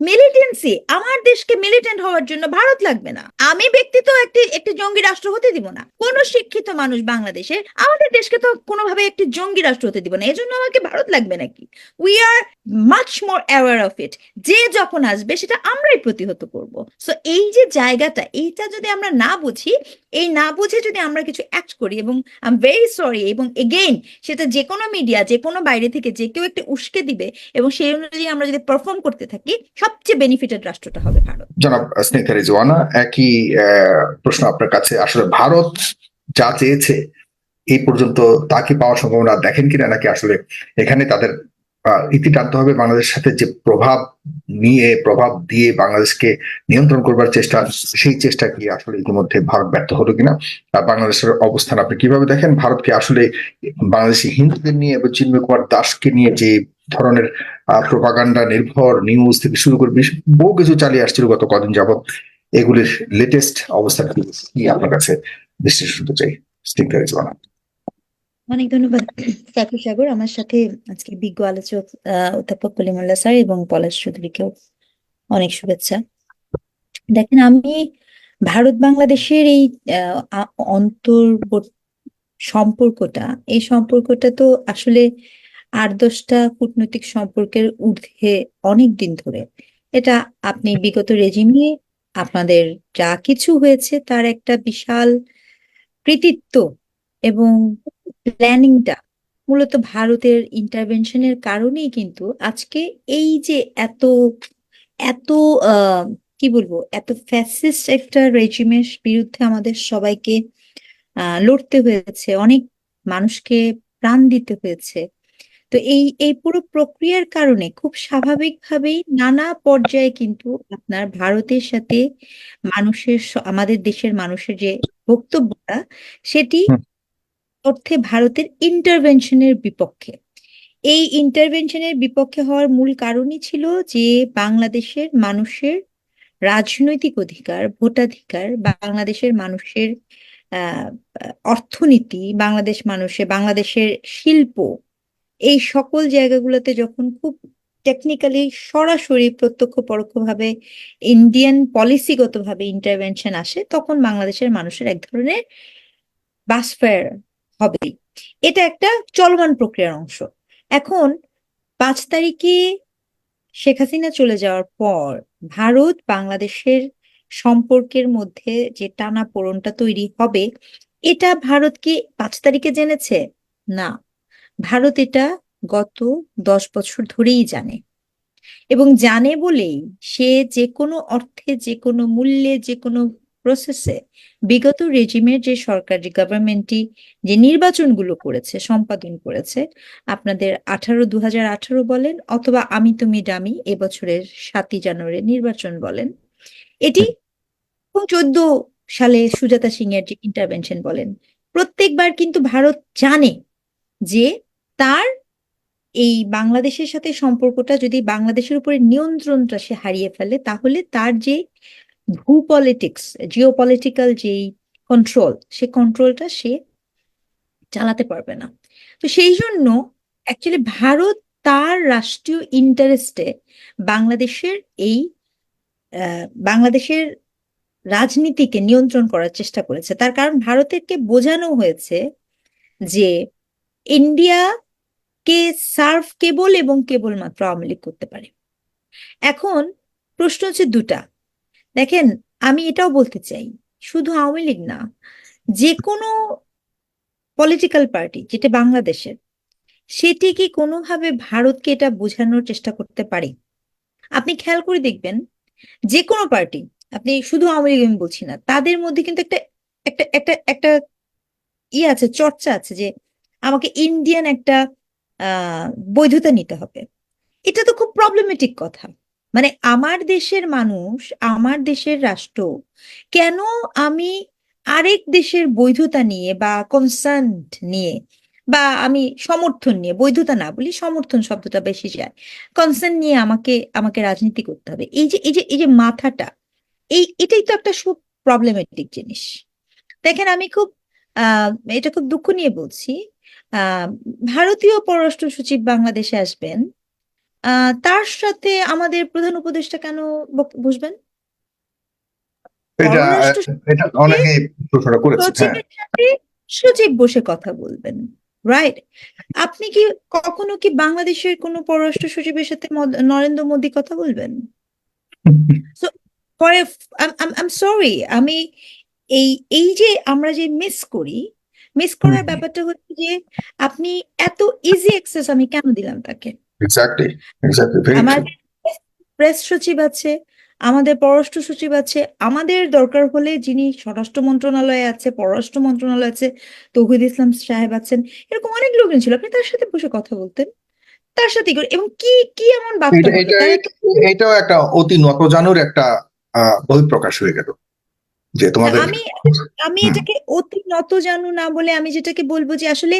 Melody militancy আমার দেশকে militant হওয়ার জন্য ভারত লাগবে না। আমি ব্যক্তি তো একটি একটি জঙ্গি রাষ্ট্র হতে দিব না। কোন শিক্ষিত মানুষ বাংলাদেশে আমাদের দেশকে তো কোনোভাবে একটি জঙ্গি রাষ্ট্র হতে দিব না। এজন্য আমাকে ভারত লাগবে নাকি? We are much more aware of it যে যখন আসবে, সেটা আমরাই প্রতিহত করব। সো এই যে জায়গাটা, এইটা যদি আমরা না বুঝি, এই না বুঝে যদি আমরা কিছু অ্যাক্ট করি এবং আই এম ভেরি সরি এবং এগেইন সেটা যে কোনো মিডিয়া যে কোনো বাইরে থেকে যে কেউ একটা উস্কে দিবে এবং সেই অনুযায়ী আমরা যদি পারফর্ম করতে থাকি, সবচেয়ে বেনিফিটেড রাষ্ট্রটা হবে ভারত। জনাব স্নেহা রিজওয়ানা, একই প্রশ্ন আপনার কাছে। আসলে ভারত যা চেয়েছে এই পর্যন্ত তা কি পাওয়ার সম্ভাবনা দেখেন কিনা, নাকি আসলে এখানে তাদের ইতি টানতে হবে? বাংলাদেশের সাথে যে প্রভাব নিয়ে, প্রভাব দিয়ে বাংলাদেশকে নিয়ন্ত্রণ করবার চেষ্টা, সেই চেষ্টা কি আসলে ইতিমধ্যে ভারত ব্যর্থ হলো কিনা? আর বাংলাদেশের অবস্থান আপনি কীভাবে দেখেন? ভারতকে আসলে বাংলাদেশি হিন্দুদের নিয়ে এবং চিন্ময় কুমার দাসকে নিয়ে যে ধরনের প্রোপাগান্ডা নির্ভর নিউজ থেকে শুরু করে বহু কিছু চালিয়ে আসছিল গত কদিন যাবত এগুলির লেটেস্ট অবস্থা কি আপনার কাছে বিশ্লেষণ শুনতে চাই রিজওয়ানা অনেক ধন্যবাদ সাকিব সাগর। আমার সাথে আজকে বিজ্ঞ আলোচক অধ্যাপক কলিমুল্লাহ স্যার এবং পলাশ চৌধুরীকেও অনেক শুভেচ্ছা। দেখেন, আমি ভারত বাংলাদেশের এই অন্তর্বর্তী সম্পর্কটা, এই সম্পর্কটা তো আসলে আট দশটা কূটনৈতিক সম্পর্কের ঊর্ধ্বে অনেক দিন ধরে। এটা আপনি বিগত রেজিমে আপনাদের যা কিছু হয়েছে তার একটা বিশাল কৃতিত্ব এবং প্ল্যানিংটা মূলত ভারতের ইন্টারভেনশনের কারণেই কিন্তু আজকে এই যে এত এত কি বলব, এত ফ্যাসিস্ট একটা রেজিমের বিরুদ্ধে আমাদের সবাইকে লড়তে হয়েছে, অনেক মানুষকে প্রাণ দিতে হয়েছে তো এই এই পুরো প্রক্রিয়ার কারণে খুব স্বাভাবিকভাবেই নানা পর্যায়ে কিন্তু আপনার ভারতের সাথে মানুষের আমাদের দেশের মানুষের যে বক্তব্যটা সেটি অর্থে ভারতের ইন্টারভেনশনের বিপক্ষে। এই ইন্টারভেনশনের বিপক্ষে হওয়ার মূল কারণই ছিল যে বাংলাদেশের মানুষের রাজনৈতিক অধিকার ভোটাধিকার বাংলাদেশের মানুষের আহ অর্থনীতি বাংলাদেশ মানুষের বাংলাদেশের শিল্প এই সকল জায়গাগুলোতে যখন খুব টেকনিক্যালি সরাসরি প্রত্যক্ষ পরোক্ষভাবে ইন্ডিয়ান পলিসিগতভাবে ইন্টারভেনশন আসে, তখন বাংলাদেশের মানুষের এক ধরনের বাসফায়ার হবেই এটা একটা চলমান প্রক্রিয়ার অংশ। এখন পাঁচ তারিখে শেখ হাসিনা চলে যাওয়ার পর ভারত বাংলাদেশের সম্পর্কের মধ্যে যে টানাপোড়েনটা তৈরি হবে, এটা ভারত কি পাঁচ তারিখে জেনেছে? না। ভারত এটা গত দশ বছর ধরেই জানে এবং জানে বলেই সে যে কোনো অর্থে, যে কোনো মূল্যে, যে কোনো প্রসেসে বিগত রেজিমের যে সরকার, যে গভর্নমেন্টই যে নির্বাচনগুলো করেছে, সম্পাদন করেছে, আপনাদের আঠারো দু আঠারো বলেন অথবা আমি তুমি ডামি এবছরের সাতই জানুয়ারি নির্বাচন বলেন, এটি চোদ্দ সালে সুজাতা সিং এর যে ইন্টারভেনশন বলেন, প্রত্যেকবার কিন্তু ভারত জানে যে তার এই বাংলাদেশের সাথে সম্পর্কটা যদি বাংলাদেশের উপরে নিয়ন্ত্রণটা সে হারিয়ে ফেলে, তাহলে তার যে ভূ পলিটিক্স জিও পলিটিক্যাল যেই কন্ট্রোল সে কন্ট্রোলটা সে চালাতে পারবে না। তো সেই জন্য অ্যাকচুয়ালি ভারত তার রাষ্ট্রীয় ইন্টারেস্টে বাংলাদেশের এই বাংলাদেশের রাজনীতিকে নিয়ন্ত্রণ করার চেষ্টা করেছে। তার কারণ ভারতেরকে বোঝানো হয়েছে যে ইন্ডিয়া কে সার্ভ কেবল এবং কেবলমাত্র আওয়ামী লীগ করতে পারে? এখন প্রশ্ন হচ্ছে দুটা। দেখেন, আমি এটাও বলতে চাই, শুধু আওয়ামী লীগ না যে কোনো পলিটিক্যাল পার্টি যেটা বাংলাদেশের, সেটি কি কোনোভাবে ভারতকে এটা বোঝানোর চেষ্টা করতে পারে? আপনি খেয়াল করে দেখবেন যে কোনো পার্টি আপনি শুধু আওয়ামী লীগ আমি বলছি না, তাদের মধ্যে কিন্তু একটা একটা একটা একটা ই আছে, চর্চা আছে যে আমাকে ইন্ডিয়ান একটা বৈধতা নিতে হবে। এটা তো খুব প্রবলেমেটিক কথা। মানে আমার দেশের মানুষ, আমার দেশের রাষ্ট্র, কেন আমি আরেক দেশের বৈধতা নিয়ে বা কনসার্ট নিয়ে বা আমি সমর্থন নিয়ে, বৈধতা না বলি সমর্থন শব্দটা বেশি যায় কনসার্ন নিয়ে আমাকে আমাকে রাজনীতি করতে হবে। এই যে এই যে এই যে মাথাটা, এই, এটাই তো একটা খুব প্রবলেমেটিক জিনিস। দেখেন আমি খুব এটা খুব দুঃখ নিয়ে বলছি ভারতীয় পররাষ্ট্র সচিব বাংলাদেশে আসবেন। আহ, তার সাথে আমাদের প্রধান উপদেষ্টা কেন বসবেন? হ্যাঁ। সচিব বসে কথা বলবেন রাইট আপনি কি কখনো কি বাংলাদেশের কোনো পররাষ্ট্র সচিবের সাথে নরেন্দ্র মোদী কথা বলবেন? সরি আমি এই এই যে আমরা যে মিস করি মিস করার ব্যাপারটা হচ্ছে যে আপনি এত ইজি অ্যাক্সেস আমি কেন দিলাম তাকে? এক্স্যাক্টলি এক্স্যাক্টলি আমাদের প্রেস সচিব আছে আমাদের পররাষ্ট্র সচিব আছে আমাদের দরকার হলে যিনি স্বরাষ্ট্র মন্ত্রণালয়ে আছে পররাষ্ট্র মন্ত্রণালয়ে আছে তৌহিদ ইসলাম সাহেব আছেন এরকম অনেক লোকজন ছিল আপনি তার সাথে বসে কথা বলতেন। তার সাথে এবং কি কি এমন বার্তা তারা এটাও একটা অতি নতজানুর একটা বহিঃপ্রকাশ হয়ে গেল। যে তোমাদের আমি আমি এটাকে অতি নত জানু না বলে আমি যেটাকে বলব যে আসলে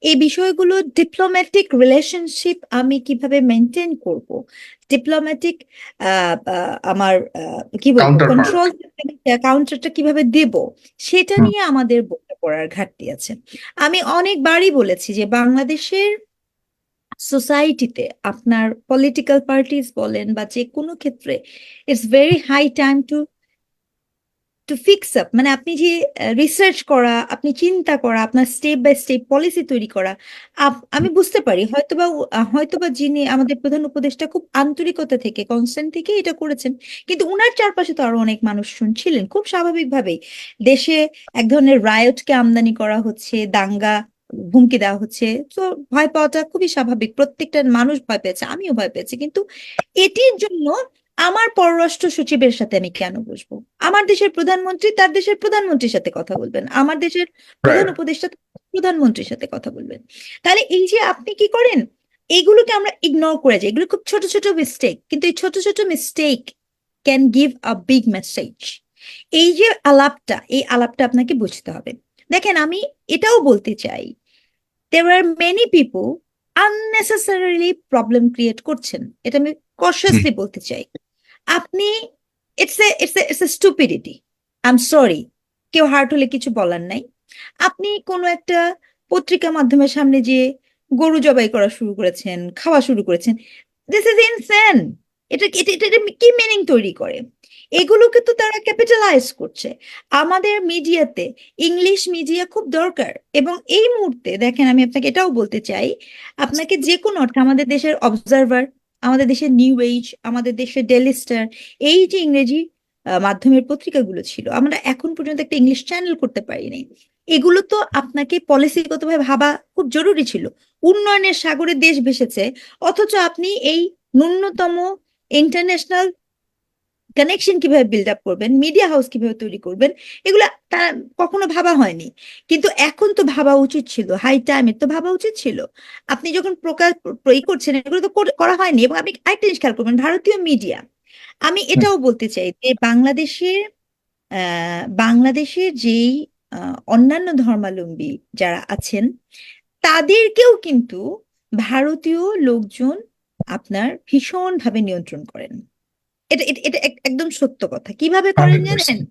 এই বিষয়গুলো ডিপ্লোম্যাটিক রিলেশনশিপ আমি কীভাবে মেনটেন করব? ডিপ্লোম্যাটিক আমার কি বলব. কন্ট্রোল কাউন্টারটা কীভাবে দেব সেটা নিয়ে আমাদের বোঝাপড়ার ঘাটতি আছে। আমি অনেকবারই বলেছি যে বাংলাদেশের সোসাইটিতে আপনার পলিটিক্যাল পার্টিস বলেন বা যে কোনো ক্ষেত্রে it's very high time to to fix up মানে আপনি যে রিসার্চ করা আপনি চিন্তা করা আপনার স্টেপ বাই স্টেপ পলিসি তৈরি করা আমি বুঝতে পারি হয়তোবা হয়তোবা যিনি আমাদের প্রধান উপদেষ্টা খুব আন্তরিকতা থেকে কনস্ট্যান্ট থেকে এটা করেছেন কিন্তু উনার চারপাশে তো আরও অনেক মানুষ ছিলেন খুব স্বাভাবিকভাবেই। দেশে এক ধরনের রায়টকে আমদানি করা হচ্ছে দাঙ্গা হুমকি দেওয়া হচ্ছে তো ভয় পাওয়াটা খুবই স্বাভাবিক প্রত্যেকটা মানুষ ভয় পেয়েছে আমিও ভয় পেয়েছি কিন্তু এটির জন্য আমার পররাষ্ট্র সচিবের সাথে আমি কেন বসবো? আমার দেশের প্রধানমন্ত্রী তার দেশের প্রধানমন্ত্রীর সাথে কথা বলবেন। আমার দেশের প্রধান. উপদেষ্টা প্রধানমন্ত্রীর সাথে কথা বলবেন। তাহলে এই যে আপনি কি করেন? এগুলোকে আমরা ইগনোর করে যাই। এগুলো খুব ছোট ছোট মিস্টেক কিন্তু এই ছোট ছোট mistake can give a big message এই যে আলাপটা এই আলাপটা আপনাকে বুঝতে হবে। দেখেন আমি এটাও বলতে চাই there are many people unnecessarily problem create করছেন। এটা আমি কশাসলি বলতে চাই। আপনি it's a it's a it's a stupidity I am sorry কেউ হার্ট হলে কিছু বলার নাই। আপনি কোনো একটা পত্রিকা মাধ্যমের সামনে যে গরু জবাই করা শুরু করেছেন, খাওয়া শুরু করেছেন দিস ইজ ইনসেন এটা এটা এটা কি মিনিং তৈরি করে? এগুলোকে তো তারা ক্যাপিটালাইজ করছে। আমাদের মিডিয়াতে ইংলিশ মিডিয়া খুব দরকার। এবং এই মুহূর্তে, দেখেন আমি আপনাকে এটাও বলতে চাই, আপনাকে যে কোনো অর্থে আমাদের দেশের অবজারভার আমাদের দেশের নিউ এইজ আমাদের দেশের ডেলিস্টার এই যে ইংরেজি মাধ্যমের পত্রিকাগুলো ছিল, আমরা এখন পর্যন্ত একটা ইংলিশ চ্যানেল করতে পারিনি এগুলো তো আপনাকে পলিসিগতভাবে ভাবা খুব জরুরি ছিল। উন্নয়নের সাগরে দেশ ভেসেছে, অথচ আপনি এই ন্যূনতম ইন্টারন্যাশনাল কানেকশন কীভাবে বিল্ড আপ করবেন মিডিয়া হাউস কীভাবে তৈরি করবেন এগুলো তার কখনো ভাবা হয়নি। কিন্তু এখন তো ভাবা উচিত ছিল হাই টাইমের তো ভাবা উচিত ছিল। আপনি যখন প্রকাশ প্রয়োগ করছেন এগুলো তো করা হয়নি এবং আপনি আরেকটা জিনিস খেয়াল করবেন ভারতীয় মিডিয়া আমি এটাও বলতে চাই যে বাংলাদেশের আহ বাংলাদেশের যেই আহ, অন্যান্য ধর্মাবলম্বী যারা আছেন তাদেরকেও কিন্তু ভারতীয় লোকজন আপনার ভীষণভাবে নিয়ন্ত্রণ করেন। এটা এটা এটা এক- একদম সত্য কথা। কীভাবে করেন 100% জানেন?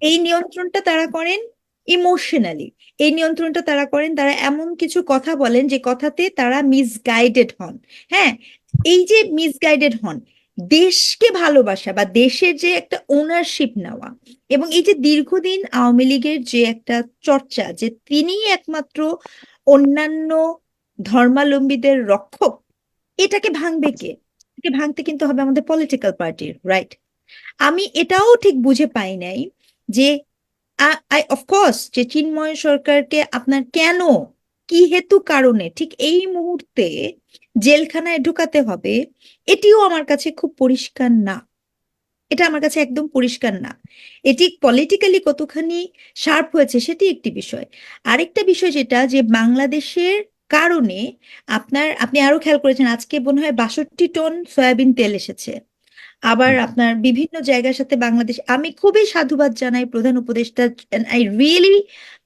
এই নিয়ন্ত্রণটা তারা করেন ইমোশনালি এই নিয়ন্ত্রণটা তারা করেন তারা এমন কিছু কথা বলেন যে কথাতে তারা মিসগাইডেড হন। হ্যাঁ? এই যে মিসগাইডেড হন দেশকে ভালোবাসা বা দেশের যে একটা ওনারশিপ নেওয়া এবং এই যে দীর্ঘদিন আওয়ামী লীগের যে একটা চর্চা যে তিনিই একমাত্র অন্যান্য ধর্মাবলম্বীদের রক্ষক এটাকে ভাঙবে কে? এটাকে ভাঙতে কিন্তু হবে আমাদের পলিটিক্যাল পার্টির রাইট আমি এটাও ঠিক বুঝে পাই নাই যে আই অফকোর্স যে চিন্ময় সরকারকে আপনার কেন, কি হেতু কারণে ঠিক এই মুহূর্তে জেলখানায় ঢুকাতে হবে, এটিও আমার কাছে খুব পরিষ্কার না। এটা আমার কাছে একদম পরিষ্কার না। এটি পলিটিক্যালি কতখানি শার্প হয়েছে সেটি একটি বিষয়। আরেকটা বিষয় যেটা, যে বাংলাদেশের কারণে আপনার আপনি আরও খেয়াল করেছেন আজকে মনে হয় বাষট্টি টন সয়াবিন তেল এসেছে। আবার আপনার বিভিন্ন জায়গার সাথে বাংলাদেশ আমি খুবই সাধুবাদ জানাই প্রধান উপদেষ্টা I really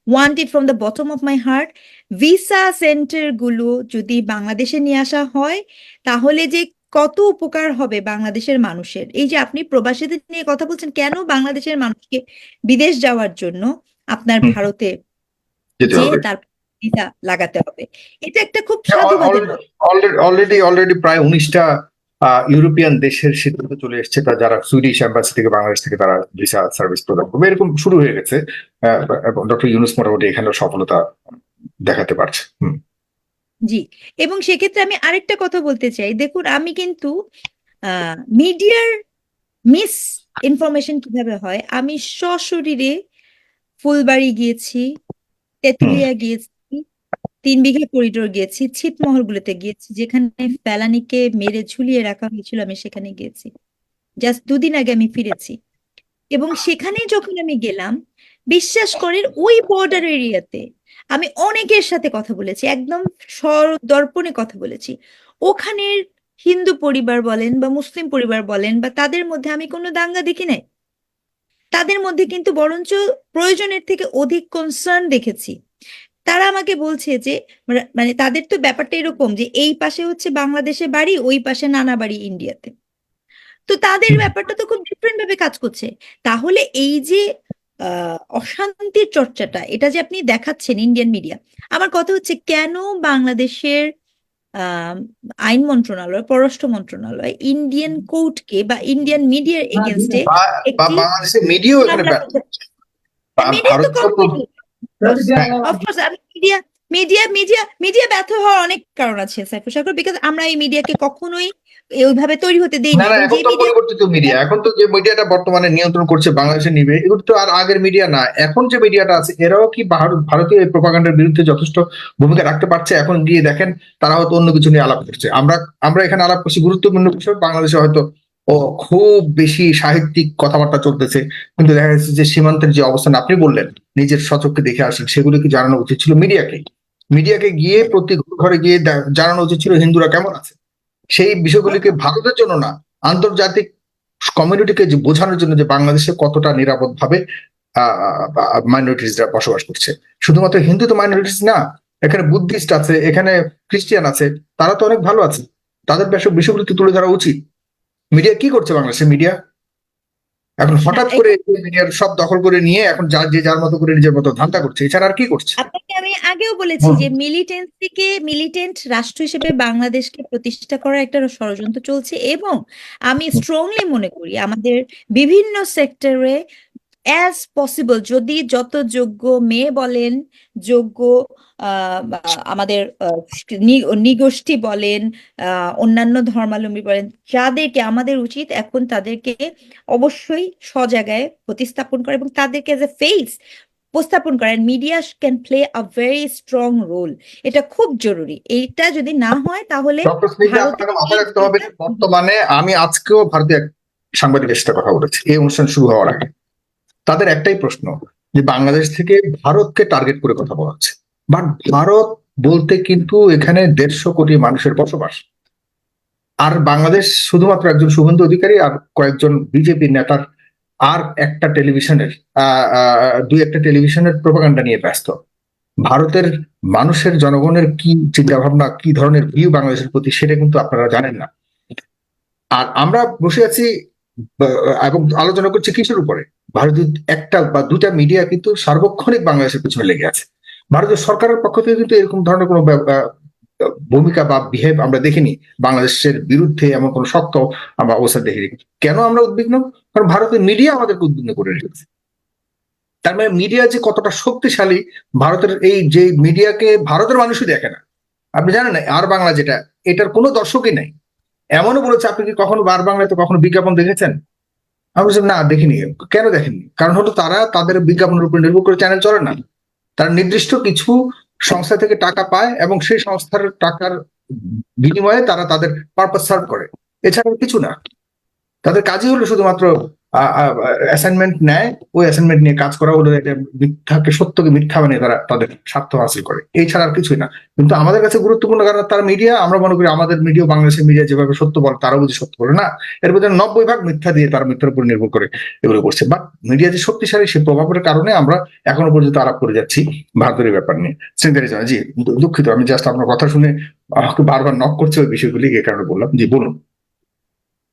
want it from the bottom of my heart visa সেন্টারগুলো যদি বাংলাদেশে নিয়ে আসা হয় তাহলে যে কত উপকার হবে বাংলাদেশের মানুষের? এই যে আপনি প্রবাসীদের নিয়ে কথা বলছেন কেন বাংলাদেশের মানুষকে বিদেশ যাওয়ার জন্য আপনার ভারতে যেতে যে হবে। তার ভিসা লাগাতে হবে। এটা একটা খুব সাধুবাদের অলরেডি অলরেডি প্রায় উনিশটা ইউরোপিয়ান দেশের সিদ্ধান্ত চলে এসেছে তা যারা সুইডিশ এম্বাসি থেকে বাংলাদেশ থেকে তারা ভিসা সার্ভিস প্রদান করবে। এরকম শুরু হয়ে গেছে ডক্টর ইউনুস মোটামুটি এখানেও সফলতা দেখাতে পারছে। জি এবং সেক্ষেত্রে আমি আরেকটা কথা বলতে চাই। দেখুন আমি কিন্তু মিডিয়ার মিস ইনফরমেশন কীভাবে হয়? আমি সশরীরে ফুলবাড়ি গিয়েছি তেঁতুলিয়া গিয়েছি তিন বিঘা করিডোর গিয়েছি, ছিটমহলগুলোতে গিয়েছি, যেখানে ফেলানিকে মেরে ঝুলিয়ে রাখা হয়েছিল, আমি সেখানে গিয়েছি। জাস্ট দুদিন আগে আমি ফিরেছি। এবং সেখানে যখন আমি গেলাম, বিশ্বাস করেন ওই বর্ডার এরিয়াতে আমি অনেকের সাথে কথা বলেছি, একদম দর্পণে কথা বলেছি। ওখানের হিন্দু পরিবার বলেন বা মুসলিম পরিবার বলেন বা তাদের মধ্যে আমি কোনো দাঙ্গা দেখি নাই। তাদের মধ্যে কিন্তু বরঞ্চ প্রয়োজনের থেকে অধিক কনসার্ন দেখেছি। তারা আমাকে বলছে যে মানে- মানে তাদের তো ব্যাপারটা এরকম যে এই পাশে হচ্ছে বাংলাদেশে বাড়ি ওই পাশে নানা বাড়ি ইন্ডিয়াতে। তো তাদের ব্যাপারটা তো খুব ডিফারেন্ট ভাবে কাজ করছে। তাহলে এই যে অশান্তির চর্চাটা এটা যে আপনি দেখাচ্ছেন ইন্ডিয়ান মিডিয়া আমার কথা হচ্ছে কেন বাংলাদেশের আইন মন্ত্রণালয় পররাষ্ট্র মন্ত্রণালয় ইন্ডিয়ান কোর্টকে বা ইন্ডিয়ান মিডিয়ার এগেনস্টে বাংলাদেশের মিডিয়াও এখানে of course media media media media ব্যর্থ হওয়ার অনেক কারণ আছে সাইফুল সাগর বিকজ আমরা এই মিডিয়াকে কখনোই ওইভাবে তৈরি হতে দেই না এখন তো পরিবর্তিত মিডিয়া এখন তো যে মিডিয়াটা বর্তমানে নিয়ন্ত্রণ করছে বাংলাদেশের নিবে এগুলো তো আর আগের মিডিয়া না। এখন যে মিডিয়াটা আছে এরাও কি ভারতীয় এই প্রোপাগান্ডার বিরুদ্ধে যথেষ্ট ভূমিকা রাখতে পারছে? এখন গিয়ে দেখেন তারা হয়তো অন্য কিছু নিয়ে আলাপ করছে। আমরা আমরা এখানে আলাপ করছি গুরুত্বপূর্ণ বিষয় বাংলাদেশে হয়তো ও খুব বেশি সাহিত্যিক কথাবার্তা চলতেছে। কিন্তু দেখা যাচ্ছে যে সীমান্তের যে অবস্থান আপনি বললেন, নিজের সচক্ষে দেখে আসেন, সেগুলো কি জানানো উচিত ছিল মিডিয়াকে? মিডিয়াকে গিয়ে প্রতি ঘরে গিয়ে জানানো উচিত ছিল, হিন্দুরা কেমন আছে? সেই বিষয়গুলিকে ভারতের জন্য না, আন্তর্জাতিক কমিউনিটিকে বোঝানোর জন্য যে বাংলাদেশে কতটা নিরাপদ ভাবে মাইনরিটিসরা বসবাস করছে। শুধুমাত্র হিন্দু তো মাইনরিটিস না, এখানে বুদ্ধিস্ট আছে, এখানে খ্রিস্টিয়ান আছে, তারা তো অনেক ভালো আছে। তাদের বিষয় বিষয়গুলি তুলে ধরা উচিত। মিডিয়া কি করছে বাংলাদেশের মিডিয়া এখন হঠাৎ করে মিডিয়ার সব দখল করে নিয়ে এখন যার যে যার মতো করে নিজের মতো ধান্দা করছে এছাড়া আর কি করছে? আপনাকে আমি আগেও বলেছি যে মিলিটেন্সিকে মিলিটেন্ট রাষ্ট্র হিসেবে বাংলাদেশকে প্রতিষ্ঠা করার একটা ষড়যন্ত্র চলছে এবং আমি স্ট্রংলি মনে করি আমাদের বিভিন্ন সেক্টরে অ্যাজ পসিবল যদি যত যোগ্য মেয়ে বলেন যোগ্য আমাদের নিগোষ্ঠী বলেন আহ, অন্যান্য ধর্মাবলম্বী বলেন যাদেরকে আমাদের উচিত এখন তাদেরকে অবশ্যই স্বজাগায় প্রতিস্থাপন করা এবং তাদেরকে এজ এ ফেস উপস্থাপন করেন media can play a very strong role এটা খুব জরুরি। এইটা যদি না হয় তাহলে বর্তমানে আমি আজকেও ভারতীয় সাংবাদিকের সাথে কথা বলেছি। এই অনুষ্ঠান শুরু হওয়ার আগে। তাদের একটাই প্রশ্ন যে বাংলাদেশ থেকে ভারতকে টার্গেট করে কথা বলা হচ্ছে। বাট ভারত বলতে কিন্তু এখানে দেড়শো কোটি মানুষের বসবাস। আর বাংলাদেশ শুধুমাত্র একজন শুভেন্দু অধিকারী আর কয়েকজন বিজেপি নেতার আর একটা টেলিভিশনের দুই একটা টেলিভিশনের প্রোপাগান্ডা নিয়ে ব্যস্ত। ভারতের মানুষের, জনগণের কি চিন্তা ভাবনা কি ধরনের ভিউ বাংলাদেশের প্রতি সেটা কিন্তু আপনারা জানেন না। আর আমরা বসে আছি এবং আলোচনা করছি কিসের উপরে? ভারতীয় একটা বা দুটা মিডিয়া কিন্তু সার্বক্ষণিক বাংলাদেশের পিছনে লেগে আছে। ভারতীয় সরকারের পক্ষ থেকে কিন্তু এরকম ধরনের কোনো ভূমিকা বা বিহেভ আমরা দেখিনি। বাংলাদেশের বিরুদ্ধে এমন কোনো শক্ত আমরা অবস্থা দেখিনি। কেন আমরা উদ্বিগ্ন? কারণ ভারতের মিডিয়া আমাদেরকে উদ্বিগ্ন করে রেখেছে। তার মানে মিডিয়া যে কতটা শক্তিশালী, ভারতের এই যে মিডিয়াকে ভারতের মানুষই দেখে না। আপনি জানেন না, আর বাংলা যেটা, এটার কোনো দর্শকই নাই। এমনও বলেছে, আপনি কি কখনো বার বাংলায় তো কখনো বিজ্ঞাপন দেখেছেন? আমি বলছি, না, দেখিনি। কেন দেখেননি কারণ হলো তারা তাদের বিজ্ঞাপনের উপর নির্ভর করে চ্যানেল চলে না। তারা নির্দিষ্ট কিছু সংস্থা থেকে টাকা পায় এবং সেই সংস্থার টাকার বিনিময়ে তারা তাদের পারপাস সার্ভ করে। এছাড়া কিছু না। তাদের কাজই হলো শুধুমাত্র অ্যাসাইনমেন্ট নেয়, ওই অ্যাসাইনমেন্ট নিয়ে কাজ করা হলো এটা মিথ্যাকে, সত্যকে মিথ্যা বানিয়ে তারা তাদের স্বার্থ হাসিল করে। এই ছাড়া আর কিছুই না। কিন্তু আমাদের কাছে গুরুত্বপূর্ণ কারণ তার মিডিয়া আমরা মনে করি আমাদের মিডিয়া বাংলাদেশের মিডিয়া যেভাবে সত্য বলে তারা বুঝি সত্য বলে, না? এর মধ্যে নব্বই ভাগ মিথ্যা দিয়ে তারা মিথ্যার উপর নির্ভর করে এগুলো করছে। বাট মিডিয়া যে শক্তিশালী সেই প্রভাবের কারণে আমরা এখনও পর্যন্ত আলাপ করে যাচ্ছি ভারতের ব্যাপার নিয়ে। শ্রীঙ্গারি জি দুঃখিত, আমি জাস্ট আপনার কথা শুনে আমাকে বারবার নক করছে ওই বিষয়গুলি, এই কারণে বললাম। জি, বলুন।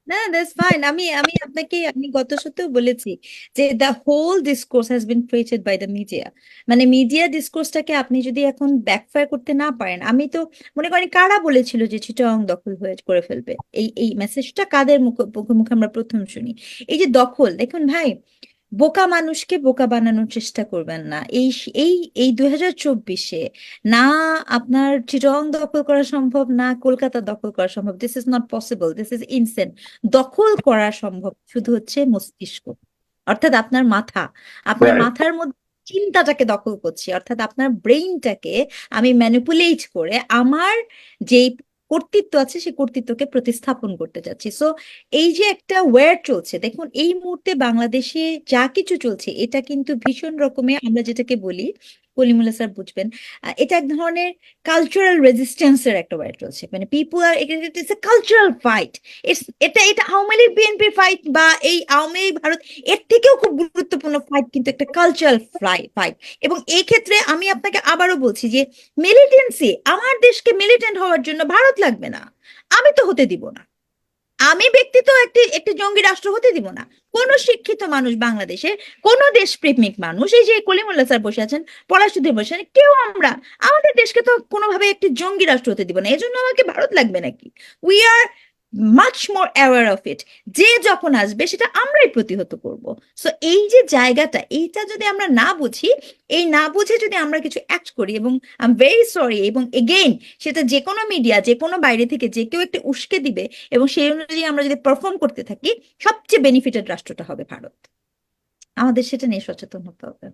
না দ্যাটস ফাইন আমি আমি আপনাকে, আমি গত সপ্তাহে বলেছি যে the whole discourse has been created by the media মানে মিডিয়া ডিসকোর্সটাকে আপনি যদি এখন ব্যাকফায়ার করতে না পারেন, আমি তো মনে করি কারা বলেছিল যে চিটাং দখল হয়ে করে ফেলবে? এই এই মেসেজটা কাদের মুখে মুখে আমরা প্রথম শুনি? এই যে দখল, দেখুন ভাই বোকা মানুষকে বোকা বানানোর চেষ্টা করবেন না। এই এই এই দুই হাজার চব্বিশে না আপনার চিটং দখল করা সম্ভব না কলকাতা দখল করা সম্ভব। This is not possible this is insane দখল করা সম্ভব শুধু হচ্ছে মস্তিষ্ক। অর্থাৎ আপনার মাথা। আপনার মাথার মধ্যে চিন্তাটাকে দখল করছি। অর্থাৎ আপনার ব্রেইনটাকে আমি ম্যানিপুলেট করে আমার যেই কর্তৃত্ব আছে, সেই কর্তৃত্বকে প্রতিস্থাপন করতে যাচ্ছে। সো এই যে একটা ওয়ার চলছে, দেখুন, এই মুহূর্তে বাংলাদেশে যা কিছু চলছে, এটা কিন্তু ভীষণ রকমের আমরা যেটাকে বলি কলিমুল্লাহ স্যার বুঝবেন এটা এক ধরনের কালচারাল রেজিস্ট্যান্সের একটা ওয়ার চলছে। মানে people are it's a cultural fight এটা এটা আওয়ামী লীগ বিএনপির ফাইট বা এই আওয়ামী লীগ, ভারত, এর থেকেও খুব গুরুত্বপূর্ণ ফাইট কিন্তু একটা কালচারাল ফাইট এবং এই ক্ষেত্রে আমি আপনাকে আবারও বলছি যে মিলিটেন্সি আমার দেশকে মিলিটেন্ট হওয়ার জন্য ভারত লাগবে না। আমি তো হতে দিব না। আমি ব্যক্তি তো একটি একটি জঙ্গি রাষ্ট্র হতে দিব না। কোন শিক্ষিত মানুষ বাংলাদেশে, কোন দেশ প্রেমিক মানুষ, এই যে কলিমুল্লাহ স্যার বসে আছেন পলাশুদ্দিন বসে আছেন, কেউ আমরা, আমাদের দেশকে তো কোনোভাবে একটি জঙ্গি রাষ্ট্র হতে দিব না। এই জন্য আমাকে ভারত লাগবে নাকি? We are much more aware of it যে যখন আসবে, সেটা আমরাই প্রতিহত করব। সো এই যে জায়গাটা, এইটা যদি আমরা না বুঝি, এই না বুঝে যদি আমরা কিছু অ্যাক্ট করি এবং আই এম ভেরি সরি এবং এগেইন সেটা যে কোনো মিডিয়া যে কোনো বাইরে থেকে যে কেউ একটা উস্কে দিবে এবং সেই অনুযায়ী আমরা যদি পারফর্ম করতে থাকি, সবচেয়ে বেনিফিটেড রাষ্ট্রটা হবে ভারত। আমাদের সেটা নিয়ে সচেতন হতে হবে।